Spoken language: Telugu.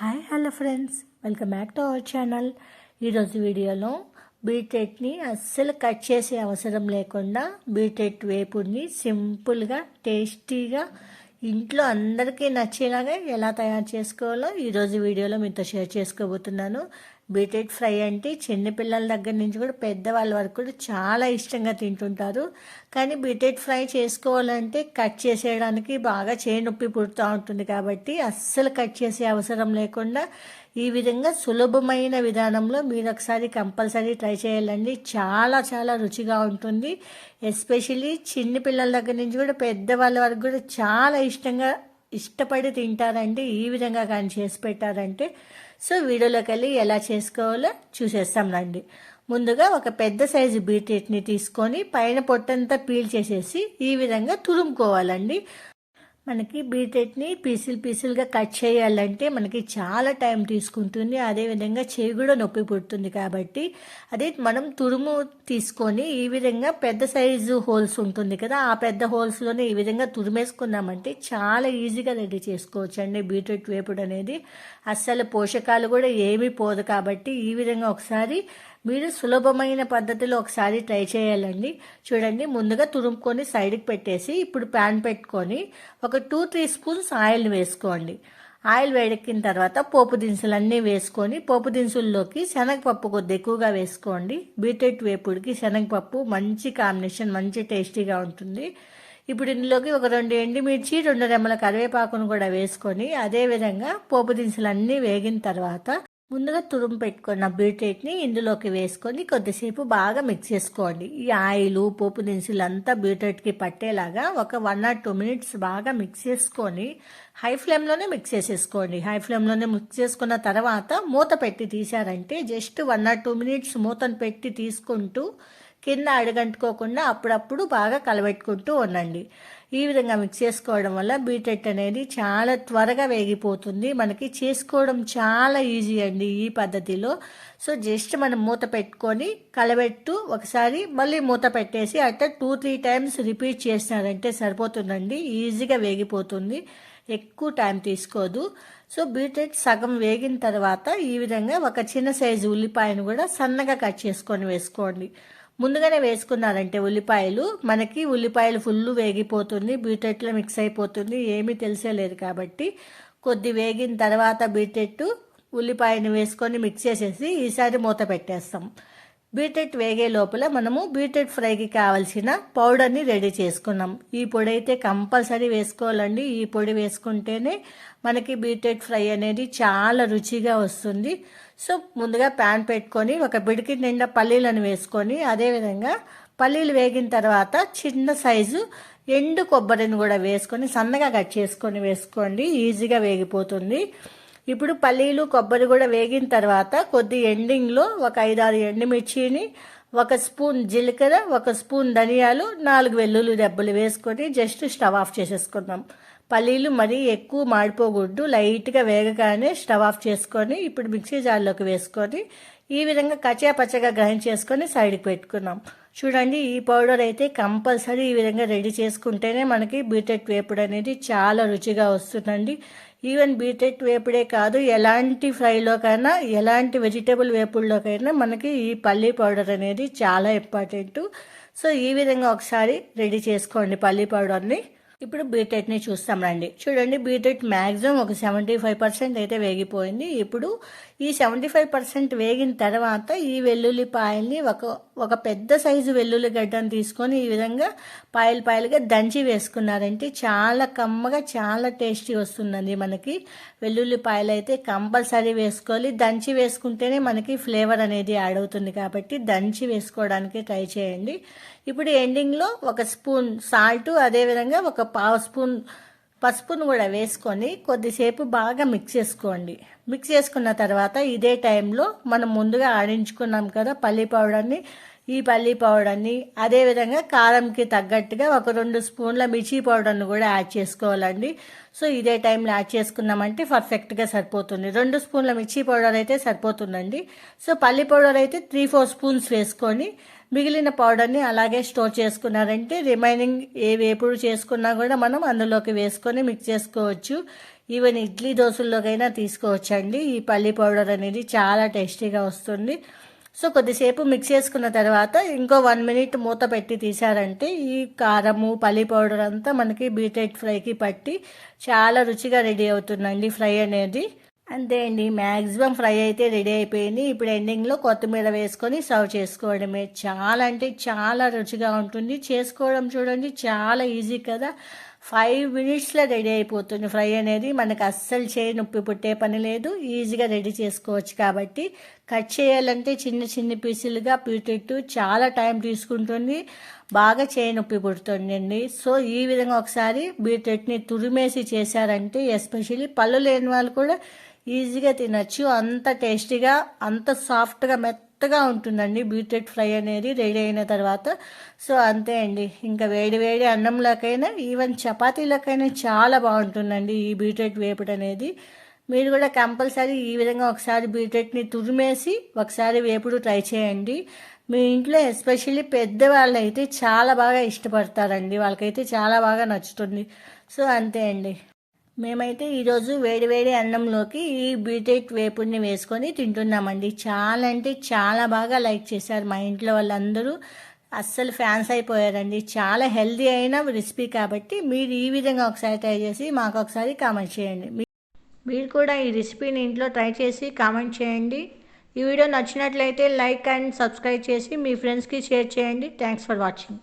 Hi hello friends. Welcome back to our channel. ఈరోజు వీడియోలో బీట్రూట్ని అస్సలు కట్ చేసే అవసరం లేకుండా బీట్రూట్ వేపుడిని సింపుల్గా టేస్టీగా ఇంట్లో అందరికీ నచ్చేలాగా ఎలా తయారు చేసుకోవాలో ఈరోజు వీడియోలో మీతో షేర్ చేసుకోబోతున్నాను. బీట్రూట్ ఫ్రై అంటే చిన్నపిల్లల దగ్గర నుంచి కూడా పెద్దవాళ్ళ వరకు కూడా చాలా ఇష్టంగా తింటుంటారు. కానీ బీట్రూట్ ఫ్రై చేసుకోవాలంటే కట్ చేసేయడానికి బాగా చేయి నొప్పి పుడుతూ ఉంటుంది కాబట్టి అస్సలు కట్ చేసే అవసరం లేకుండా ఈ విధంగా సులభమైన విధానంలో మీరు ఒకసారి కంపల్సరీ ట్రై చేయాలండి. చాలా చాలా రుచిగా ఉంటుంది. ఎస్పెషలీ చిన్న పిల్లల దగ్గర నుంచి కూడా పెద్దవాళ్ళ వరకు కూడా చాలా ఇష్టంగా ఇష్టపడి తింటారండి. ఈ విధంగా కానీ చేసి పెట్టారంటే సో వీడియోలోకి వెళ్ళి ఎలా చేసుకోవాలో చూసేస్తాం రండి. ముందుగా ఒక పెద్ద సైజు బీట్రూట్ని తీసుకొని పైన పొట్టంతా పీల్ చేసేసి ఈ విధంగా తురుముకోవాలండి. మనకి బీట్రూట్ని పీసులు పీసులుగా కట్ చేయాలంటే మనకి చాలా టైం తీసుకుంటుంది. అదేవిధంగా చేయి కూడా నొప్పి పుడుతుంది కాబట్టి అదే మనం తురుము తీసుకొని ఈ విధంగా పెద్ద సైజు హోల్స్ ఉంటుంది కదా ఆ పెద్ద హోల్స్లోనే ఈ విధంగా తురిమేసుకున్నామంటే చాలా ఈజీగా రెడీ చేసుకోవచ్చు అండి బీట్రూట్ వేపుడు అనేది. అస్సలు పోషకాలు కూడా ఏమీ పోదు కాబట్టి ఈ విధంగా ఒకసారి మీరు సులభమైన పద్ధతిలో ఒకసారి ట్రై చేయాలండి. చూడండి ముందుగా తురుముకొని సైడ్కి పెట్టేసి ఇప్పుడు ప్యాన్ పెట్టుకొని ఒక టూ త్రీ స్పూన్స్ ఆయిల్ వేసుకోండి. ఆయిల్ వేడెక్కిన తర్వాత పోపు దినుసులన్నీ వేసుకొని పోపు దినుసుల్లోకి శనగపప్పు కొద్ది ఎక్కువగా వేసుకోండి. బీట్రూట్ వేపుడికి శనగపప్పు మంచి కాంబినేషన్ మంచి టేస్టీగా ఉంటుంది. ఇప్పుడు ఇందులోకి ఒక రెండు ఎండుమిర్చి రెండు రెమ్మల కరివేపాకును కూడా వేసుకొని అదేవిధంగా పోపు దినుసులన్నీ వేగిన తర్వాత ముందుగా తురుము పెట్టుకున్న బీట్రూట్ని ఇందులోకి వేసుకొని కొద్దిసేపు బాగా మిక్స్ చేసుకోండి. ఈ ఆయిల్ పోపు దినుసులు అంతా బీట్రూట్కి పట్టేలాగా ఒక వన్ ఆర్ టూ మినిట్స్ బాగా మిక్స్ చేసుకొని హై ఫ్లేమ్లోనే మిక్స్ చేసేసుకోండి. హై ఫ్లేమ్లోనే మిక్స్ చేసుకున్న తర్వాత మూత పెట్టి తీసారంటే just one or two minutes మూతను పెట్టి తీసుకుంటూ కింద అడగంటుకోకుండా అప్పుడప్పుడు బాగా కలబెట్టుకుంటూ ఉండండి. ఈ విధంగా మిక్స్ చేసుకోవడం వల్ల బీట్రూట్ అనేది చాలా త్వరగా వేగిపోతుంది. మనకి చేసుకోవడం చాలా ఈజీ అండి ఈ పద్ధతిలో. సో జస్ట్ మనం మూత పెట్టుకొని కలబెట్టు ఒకసారి మళ్ళీ మూత పెట్టేసి అట్లా టూ త్రీ టైమ్స్ రిపీట్ చేసినారంటే సరిపోతుందండి. ఈజీగా వేగిపోతుంది. ఎక్కువ టైం తీసుకోదు. సో బీట్రూట్ సగం వేగిన తర్వాత ఈ విధంగా ఒక చిన్న సైజు ఉల్లిపాయను కూడా సన్నగా కట్ చేసుకొని వేసుకోండి. ముందుగానే వేసుకున్నారంటే ఉల్లిపాయలు. మనకి ఉల్లిపాయలు ఫుల్ వేగిపోతుంది బీట్రూట్లో మిక్స్ అయిపోతుంది ఏమీ తెలిసేలేదు కాబట్టి. కొద్ది వేగిన తర్వాత బీట్రూట్ ఉల్లిపాయను వేసుకొని మిక్స్ చేసేసి ఈసారి మూత పెట్టేస్తాం. బీట్రూట్ వేగే లోపల మనము బీట్రూట్ ఫ్రైకి కావాల్సిన పౌడర్ని రెడీ చేసుకున్నాం. ఈ పొడి అయితే కంపల్సరీ వేసుకోవాలండి. ఈ పొడి వేసుకుంటేనే మనకి బీట్రూట్ ఫ్రై అనేది చాలా రుచిగా వస్తుంది. సో ముందుగా ప్యాన్ పెట్టుకొని ఒక బిడికి నిండా పల్లీలను వేసుకొని అదేవిధంగా పల్లీలు వేగిన తర్వాత చిన్న సైజు ఎండు కొబ్బరిని కూడా వేసుకొని సన్నగా కట్ చేసుకొని వేసుకోండి. ఈజీగా వేగిపోతుంది. ఇప్పుడు పల్లీలు కొబ్బరి కూడా వేగిన తర్వాత కొద్ది ఎండింగ్లో ఒక ఐదారు ఎండుమిర్చిని ఒక స్పూన్ జీలకర్ర ఒక స్పూన్ ధనియాలు నాలుగు వెల్లుల్లి దెబ్బలు వేసుకొని జస్ట్ స్టవ్ ఆఫ్ చేసేసుకుందాం. పల్లీలు మరీ ఎక్కువ మాడిపోకూడదు లైట్గా వేగగానే స్టవ్ ఆఫ్ చేసుకొని ఇప్పుడు మిక్సీ జార్లోకి వేసుకొని ఈ విధంగా కచ్చా పచ్చగా గ్రైండ్ చేసుకొని సైడ్కి పెట్టుకున్నాం. చూడండి ఈ పౌడర్ అయితే కంపల్సరీ ఈ విధంగా రెడీ చేసుకుంటేనే మనకి బీటెట్ వేపుడు అనేది చాలా రుచిగా వస్తుందండి. ఈవెన్ బీటెట్ వేపుడే కాదు ఎలాంటి ఫ్రైలోకైనా ఎలాంటి వెజిటేబుల్ వేపుడులోకైనా మనకి ఈ పల్లీ పౌడర్ అనేది చాలా ఇంపార్టెంట్. సో ఈ విధంగా ఒకసారి రెడీ చేసుకోండి పల్లీ పౌడర్ని. ఇప్పుడు బీటెట్ని చూస్తాం రండి. చూడండి బీటెట్ మ్యాక్సిమం ఒక సెవెంటీ ఫైవ్ పర్సెంట్ అయితే వేగిపోయింది. ఇప్పుడు ఈ సెవెంటీ ఫైవ్ పర్సెంట్ వేగిన తర్వాత ఈ వెల్లుల్లిపాయల్ని ఒక ఒక పెద్ద సైజు వెల్లుల్లి గడ్డను తీసుకొని ఈ విధంగా పాయలు పాయలుగా దంచి వేసుకున్నారంటే చాలా కమ్మగా చాలా టేస్టీ వస్తుందండి మనకి. వెల్లుల్లిపాయలు అయితే కంపల్సరీ వేసుకోవాలి. దంచి వేసుకుంటేనే మనకి ఫ్లేవర్ అనేది యాడ్ అవుతుంది కాబట్టి దంచి వేసుకోవడానికి ట్రై చేయండి. ఇప్పుడు ఎండింగ్లో ఒక స్పూన్ సాల్ట్ అదేవిధంగా ఒక పావు స్పూన్ పసుపును కూడా వేసుకొని కొద్దిసేపు బాగా మిక్స్ చేసుకోండి. మిక్స్ చేసుకున్న తర్వాత ఇదే టైంలో మనం ముందుగా ఆడించుకున్నాం కదా పల్లి పౌడర్ని. ఈ పల్లి పౌడర్ని. అదేవిధంగా కారంకి తగ్గట్టుగా ఒక రెండు స్పూన్ల మిర్చి పౌడర్ని కూడా యాడ్ చేసుకోవాలండి. సో ఇదే టైంలో యాడ్ చేసుకున్నామంటే పర్ఫెక్ట్గా సరిపోతుంది. రెండు స్పూన్ల మిర్చి పౌడర్ అయితే సరిపోతుందండి. సో పల్లి పౌడర్ అయితే త్రీ ఫోర్ స్పూన్స్ వేసుకొని మిగిలిన పౌడర్ని అలాగే స్టోర్ చేసుకున్నారంటే రిమైనింగ్ ఏ వేపుడు చేసుకున్నా కూడా మనం అందులోకి వేసుకొని మిక్స్ చేసుకోవచ్చు. ఈవెన్ ఇడ్లీ దోశల్లోకైనా తీసుకోవచ్చండి. ఈ పల్లి పౌడర్ అనేది చాలా టేస్టీగా వస్తుంది. సో కొద్దిసేపు మిక్స్ చేసుకున్న తర్వాత ఇంకో వన్ మినిట్ మూత పెట్టి తీసారంటే ఈ కారము పల్లి పౌడర్ అంతా మనకి బీటెడ్ ఫ్రైకి పట్టి చాలా రుచిగా రెడీ అవుతుందండి ఫ్రై అనేది. అంతే అండి మ్యాక్సిమం ఫ్రై అయితే రెడీ అయిపోయింది. ఇప్పుడు ఎండింగ్లో కొత్తిమీర వేసుకొని సర్వ్ చేసుకోవడమే. చాలా అంటే చాలా రుచిగా ఉంటుంది. చేసుకోవడం చూడండి చాలా ఈజీ కదా. ఫైవ్ మినిట్స్లో రెడీ అయిపోతుంది ఫ్రై అనేది. మనకు అస్సలు చేయి నొప్పి పుట్టే పని లేదు. ఈజీగా రెడీ చేసుకోవచ్చు కాబట్టి. కట్ చేయాలంటే చిన్న చిన్న పీసులుగా పీటెట్టు చాలా టైం తీసుకుంటుంది. బాగా చేయి నొప్పి పుడుతుందండి. సో ఈ విధంగా ఒకసారి బీటెట్ని తురిమేసి చేశారంటే ఎస్పెషల్లీ పళ్ళు లేని వాళ్ళు కూడా ఈజీగా తినచ్చు. అంత టేస్టీగా అంత సాఫ్ట్గా మెత్త మెత్తగా ఉంటుందండి. బీట్రూట్ ఫ్రై అనేది రెడీ అయిన తర్వాత సో అంతే అండి. ఇంకా వేడి వేడి అన్నంలోకైనా ఈవెన్ చపాతీలకైనా చాలా బాగుంటుందండి ఈ బీట్రూట్ వేపుడు అనేది. మీరు కూడా కంపల్సరీ ఈ విధంగా ఒకసారి బీట్రూట్ని తురిమేసి ఒకసారి వేపుడు ట్రై చేయండి. మీ ఇంట్లో ఎస్పెషల్లీ పెద్దవాళ్ళు అయితే చాలా బాగా ఇష్టపడతారండి. వాళ్ళకైతే చాలా బాగా నచ్చుతుంది. సో అంతే అండి. మేమైతే ఈరోజు వేడివేడి అన్నంలోకి ఈ బీటెక్ వేపుడిని వేసుకొని తింటున్నామండి. చాలా అంటే చాలా బాగా లైక్ చేశారు మా ఇంట్లో వాళ్ళందరూ. అస్సలు ఫ్యాన్స్ అయిపోయారండి. చాలా హెల్దీ అయిన రెసిపీ కాబట్టి మీరు ఈ విధంగా ఒకసారి ట్రై చేసి మాకు ఒకసారి కామెంట్ చేయండి. మీరు కూడా ఈ రెసిపీని ఇంట్లో ట్రై చేసి కామెంట్ చేయండి. ఈ వీడియో నచ్చినట్లయితే లైక్ అండ్ సబ్స్క్రైబ్ చేసి మీ ఫ్రెండ్స్కి షేర్ చేయండి. Thanks for watching.